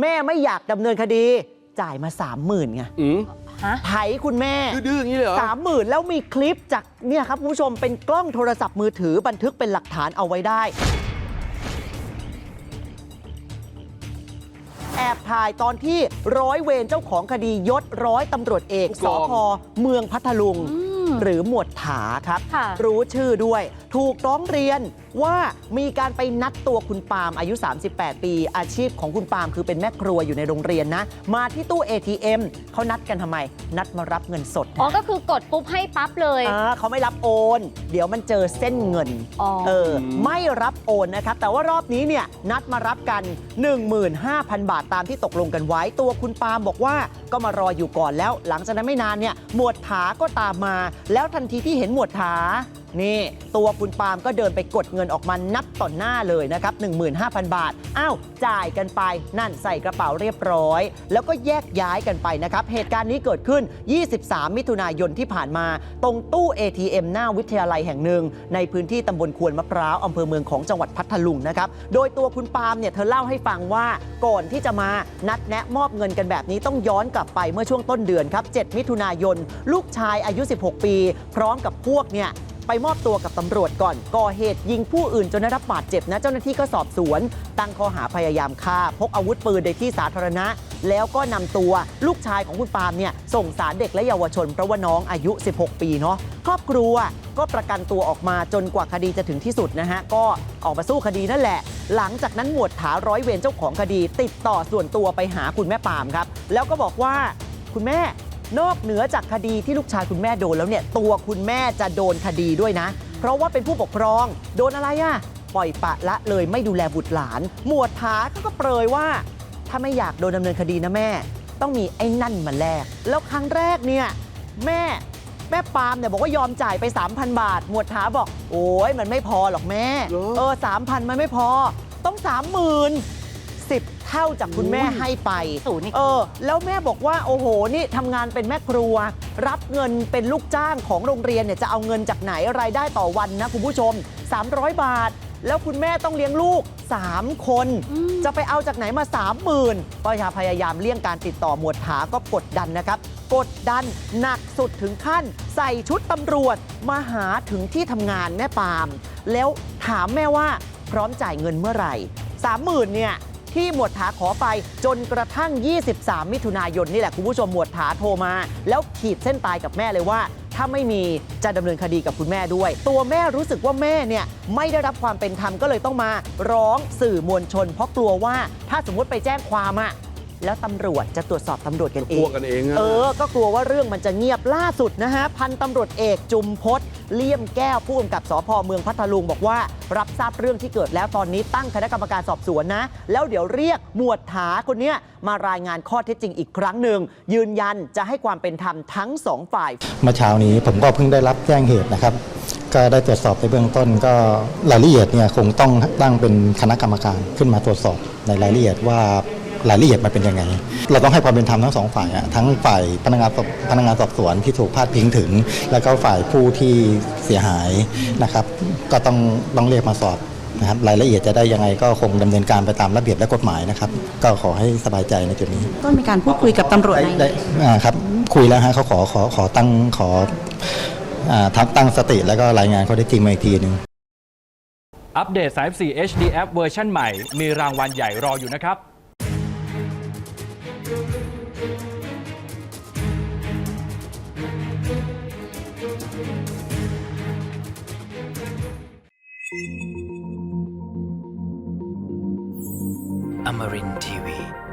แม่ไม่อยากดำเนินคดี จ่ายมาสามหมื่นไงอืมฮะ ไถคุณแม่ ดื้อๆอย่างนี้เลยเหรอ สามหมื่นแล้วมีคลิปจากเนี่ยครับคุณผู้ชมเป็นกล้องโทรศัพท์มือถือบันทึกเป็นหลักฐานเอาไว้ได้ แอบถ่ายตอนที่ร้อยเวรเจ้าของคดียศร้อยตำรวจเอกผู้สกอง พเมืองพัทลุงอืมหรือหมวดถาครับ ค่ะ รู้ชื่อด้วย ถูกร้องเรียนว่ามีการไปนัดตัวคุณปาล์มอายุ 38 ปี อาชีพของคุณปาล์มคือเป็นแม่ครัวอยู่ในโรงเรียนนะ มาที่ตู้ ATM เขานัดกันทำไม นัดมารับเงินสดอ๋อก็คือกดปุ๊บให้ปั๊บเลย อ่าเขาไม่รับโอน เดี๋ยวมันเจอเส้นเงิน อ๋อ เออ ไม่รับโอนนะครับ แต่ว่ารอบนี้เนี่ยนัดมารับกัน 15,000 บาทตามที่ตกลงกันไว้ ตัวคุณปาล์มบอกว่าก็มารออยู่ก่อนแล้ว หลังจากนั้นไม่นานเนี่ย หมวดถาก็ตามมา แล้วทันทีที่เห็นหมวดถา นี่ ตัวคุณปาล์มก็เดินไปกดเงินออกมานับต่อหน้าเลยนะครับ 15,000 บาท อ้าว จ่ายกันไปนั่นใส่กระเป๋าเรียบร้อย แล้วก็แยกย้ายกันไปนะครับ เหตุการณ์นี้เกิดขึ้น 23 มิถุนายนที่ผ่านมา ตรงตู้ ATM หน้าวิทยาลัยแห่งหนึ่ง ในพื้นที่ตำบลควนมะพร้าวอำเภอเมืองของจังหวัดพัทลุงนะครับ โดยตัวคุณปาล์มเนี่ยเธอเล่าให้ฟังว่าก่อนที่จะมานัดแนะมอบเงินกันแบบนี้ต้องย้อนกลับไปเมื่อช่วงต้นเดือนครับ 7 มิถุนายน ลูกชายอายุ 16 ปี พร้อมกับพวกเนี่ย ไปมอบตัวกับตำรวจก่อน ก่อเหตุยิงผู้อื่นจนได้รับบาดเจ็บนะ เจ้าหน้าที่ก็สอบสวน ตั้งข้อหาพยายามฆ่า พกอาวุธปืนในที่สาธารณะ แล้วก็นำตัวลูกชายของคุณปาล์มเนี่ยส่งสารเด็กและเยาวชนเพราะว่าน้องอายุ 16 ปีเนาะครอบครัวก็ประกันตัวออกมาจนกว่าคดีจะถึงที่สุดนะฮะ ก็ออกมาสู้คดีนั่นแหละ หลังจากนั้นหมวดถาร้อยเวรเจ้าของคดี ติดต่อส่วนตัวไปหาคุณแม่ปาล์มครับ แล้วก็บอกว่าคุณแม่ นอกเหนือจากคดีที่ลูกชายคุณแม่โดนแล้วเนี่ยตัวคุณแม่จะโดนคดีด้วยนะ เพราะว่าเป็นผู้ปกครอง โดนอะไรอะปล่อยปละละเลยไม่ดูแลบุตรหลาน หมวดถาเขาก็เปรยว่า ถ้าไม่อยากโดนดำเนินคดีนะแม่ ต้องมีไอ้นั่นมาแลกแล้วครั้งแรกเนี่ยแม่แม่ปาล์มเนี่ยบอกว่ายอมจ่ายไป 3,000 บาท หมวดถาบอก โอ้ยมันไม่พอหรอกแม่เหรอเออสามพันมันไม่พอ ต้องสามหมื่นสิบ เท่าจากคุณแม่ให้ไปศูนย์อีกเออแล้วแม่บอกว่าโอ้โหนี่ทำงานเป็นแม่ครัว รับเงินเป็นลูกจ้างของโรงเรียนเนี่ยจะเอาเงินจากไหนรายได้ต่อวันนะคุณผู้ชม 300 บาท แล้วคุณแม่ต้องเลี้ยงลูก 3 คนอืมจะไปเอาจากไหนมา 30,000ก็พยายามเลี่ยงการติดต่อหมวดถาก็กดดันนะครับ กดดันหนักสุดถึงขั้น ใส่ชุดตำรวจมาหาถึงที่ทำงานแม่ปาล์มแล้วถามแม่ว่าพร้อมจ่ายเงินเมื่อไหร่ 30,000เนี่ย ที่หมวดถาขอไปจนกระทั่ง 23 มิถุนายนนี่แหละคุณผู้ชมหมวดถาโทรมา แล้วขีดเส้นตายกับแม่เลยว่า ถ้าไม่มีจะดำเนินคดีกับคุณแม่ด้วย ตัวแม่รู้สึกว่าแม่เนี่ยไม่ได้รับความเป็นธรรมก็เลยต้องมา ร้องสื่อมวลชน เพราะกลัวว่าถ้าสมมติไปแจ้งความอะ แล้วตำรวจจะตรวจสอบตำรวจกันเอพวงกกันเองอะ เออ ก็กลัวว่าเรื่องมันจะเงียบล่าสุดนะฮะ พันตำรวจเอกจุมพศเลี่ยมแก้วผู้กำกับสพเมืองพัทลุงบอกว่า รับทราบเรื่องที่เกิดแล้วตอนนี้ตั้งคณะกรรมการสอบสวนนะ แล้วเดี๋ยวเรียกหมวดถาคนเนี้ยมารายงานข้อเท็จจริงอีกครั้งหนึ่ง ยืนยันจะให้ความเป็นธรรมทั้งสองฝ่าย เมื่อเช้านี้ผมก็เพิ่งได้รับแจ้งเหตุนะครับ ก็ได้ตรวจสอบในเบื้องต้นก็รายละเอียดเนี่ยคงต้องตั้งเป็นคณะกรรมการขึ้นมาตรวจสอบในรายละเอียดว่า รายละเอียดมันเป็นยังไง เราต้องให้ความเป็นธรรมทั้งสองฝ่ายอะทั้งฝ่ายพนักงานสอบพนักงานสอบสวนที่ถูกพาดพิงถึง แล้วก็ฝ่ายผู้ที่เสียหายนะครับ ก็ต้องต้องเรียกมาสอบนะครับรายละเอียดจะได้ยังไงก็คงดำเนินการไปตามระเบียบและกฎหมายนะครับ ก็ขอให้สบายใจในจุดนี้ ก็มีการพูดคุยกับตำรวจได้ในได้อ่าครับ คุยแล้วฮะเขาขอขอขอตั้งขออ่าทักตั้งสติแล้วก็รายงานเขาได้จริงมาอีกทีหนึ่งอัปเดต 34 HD App เวอร์ชันใหม่ มีรางวัลใหญ่รออยู่นะครับ Tamarin TV.